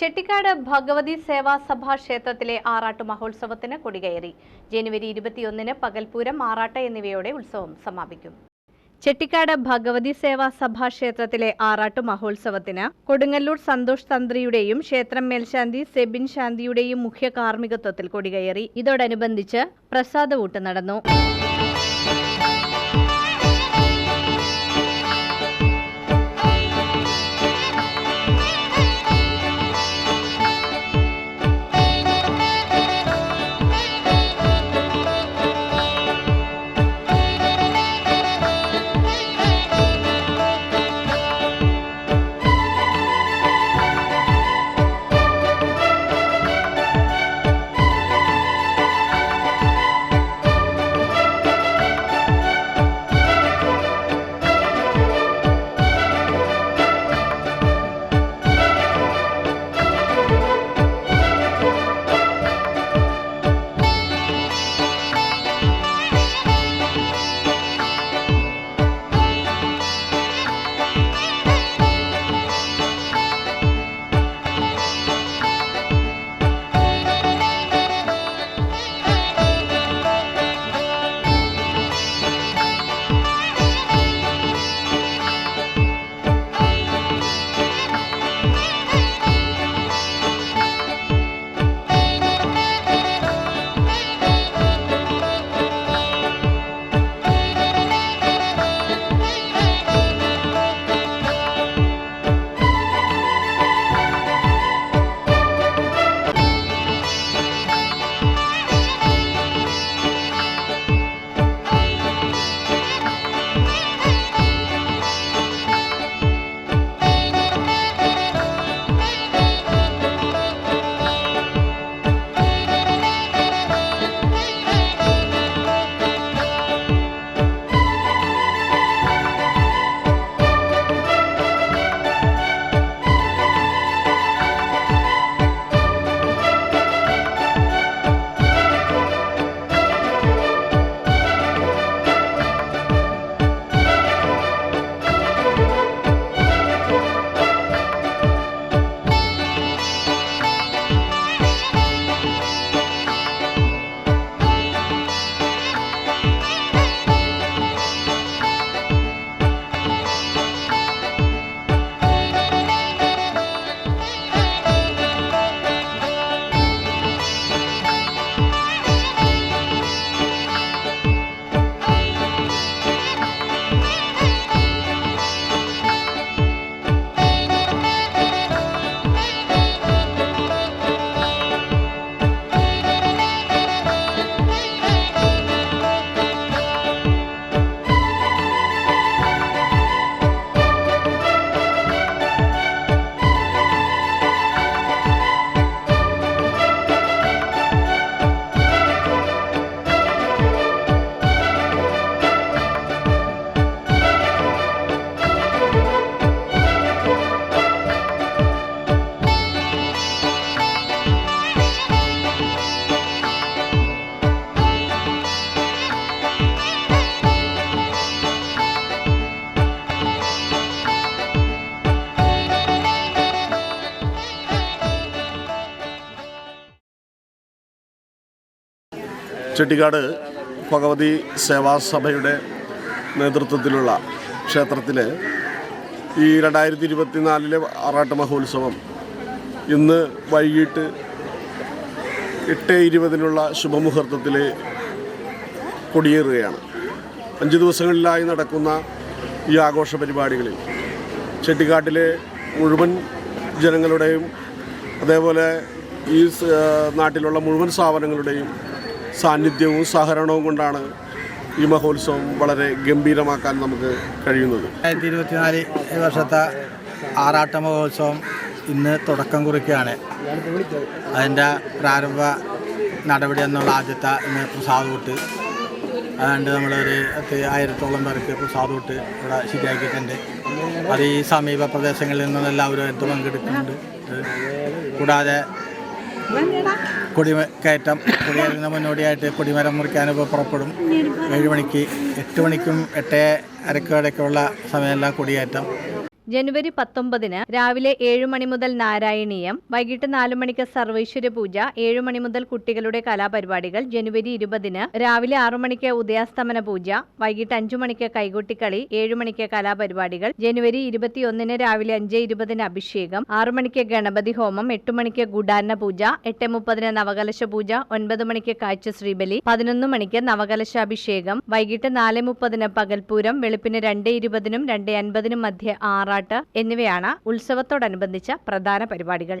ചെട്ടിക്കാട് ഭഗവതി സേവാ സഭാ ക്ഷേത്രത്തിലെ ആറാട്ട് മഹോത്സവത്തിന് കൊടികയറി. ജനുവരി ഇരുപത്തിയൊന്നിന് പകൽപൂരം ആറാട്ട് എന്നിവയോടെ ഉത്സവം സമാപിക്കും. ചെട്ടിക്കാട് ഭഗവതി സേവാ സഭാ ക്ഷേത്രത്തിലെ ആറാട്ട് മഹോത്സവത്തിന് കൊടുങ്ങല്ലൂർ സന്തോഷ് തന്ത്രിയുടെയും ക്ഷേത്രം മേൽശാന്തി സെബിൻ ശാന്തിയുടെയും മുഖ്യ കാർമ്മികത്വത്തിൽ കൊടികയറി. ഇതോടനുബന്ധിച്ച് പ്രസാദവൂട്ട് നടന്നു. ചെട്ടിക്കാട് ഭഗവതി സേവാസഭയുടെ നേതൃത്വത്തിലുള്ള ക്ഷേത്രത്തിൽ ഈ രണ്ടായിരത്തി ഇരുപത്തിനാലിലെ ആറാട്ട് മഹോത്സവം ഇന്ന് വൈകിട്ട് എട്ട് ഇരുപതിനുള്ള ശുഭമുഹൂർത്തത്തിൽ കൊടിയേറുകയാണ്. അഞ്ച് ദിവസങ്ങളിലായി നടക്കുന്ന ഈ ആഘോഷ പരിപാടികളിൽ ചെട്ടിക്കാട്ടിലെ മുഴുവൻ ജനങ്ങളുടെയും അതേപോലെ ഈ നാട്ടിലുള്ള മുഴുവൻ സ്ഥാപനങ്ങളുടെയും സാന്നിധ്യവും സഹകരണവും കൊണ്ടാണ് ഈ മഹോത്സവം വളരെ ഗംഭീരമാക്കാൻ നമുക്ക് കഴിയുന്നത്. രണ്ടായിരത്തി ഇരുപത്തിനാല് വർഷത്തെ ആറാട്ട മഹോത്സവം ഇന്ന് തുടക്കം കുറിക്കുകയാണ്. അതിന്റെ പ്രാരംഭ നടപടി എന്നുള്ള ആദ്യത്തെ ഇന്ന് പ്രസാദ് കൂട്ട് അതുകൊണ്ട് നമ്മളൊരു പത്ത് ആയിരത്തോളം പേർക്ക് പ്രസാദ് കൂട്ട് ഇവിടെ ശരിയാക്കിയിട്ടുണ്ട്. അത് ഈ സമീപ പ്രദേശങ്ങളിൽ നിന്നുള്ള എല്ലാവരും എടുത്ത് പങ്കെടുക്കുന്നുണ്ട്. കൂടാതെ കൊടികയറ്റം കൊടിയേറുന്ന മുന്നോടിയായിട്ട് കൊടിമരം മുറിക്കാനിപ്പോൾ പുറപ്പെടും. ഏഴ് മണിക്ക് എട്ട് മണിക്കും എട്ട് അരക്കും ഇടയ്ക്കുള്ള സമയമെല്ലാം കൊടിയേറ്റം ജനുവരി പത്തൊമ്പതിന് രാവിലെ ഏഴു മണി മുതൽ നാരായണീയം വൈകിട്ട് നാലു മണിക്ക് സർവൈശ്വര്യ പൂജ ഏഴു മണി മുതൽ കുട്ടികളുടെ കലാപരിപാടികൾ ജനുവരി ഇരുപതിന് രാവിലെ ആറു മണിക്ക് ഉദയാസ്തമന പൂജ വൈകിട്ട് അഞ്ചു മണിക്ക് കൈകൊട്ടിക്കളി ഏഴു മണിക്ക് കലാപരിപാടികൾ ജനുവരി ഇരുപത്തിയൊന്നിന് രാവിലെ അഞ്ച് ഇരുപതിന് അഭിഷേകം ആറു മണിക്ക് ഗണപതി ഹോമം എട്ടു മണിക്ക് ഗുഡാന്ന പൂജ എട്ട് മുപ്പതിന് നവകലശ പൂജ ഒൻപത് മണിക്ക് കാഴ്ച ശ്രീബലി പതിനൊന്ന് മണിക്ക് നവകലശ അഭിഷേകം വൈകിട്ട് നാല് മുപ്പതിന് പകൽപൂരം വെളുപ്പിന് രണ്ട് ഇരുപതിനും രണ്ട് അൻപതിനും മധ്യ മധ്യേ ആറാട്ട് എന്നിവയാണ് ഉത്സവത്തോടനുബന്ധിച്ച പ്രധാന പരിപാടികൾ.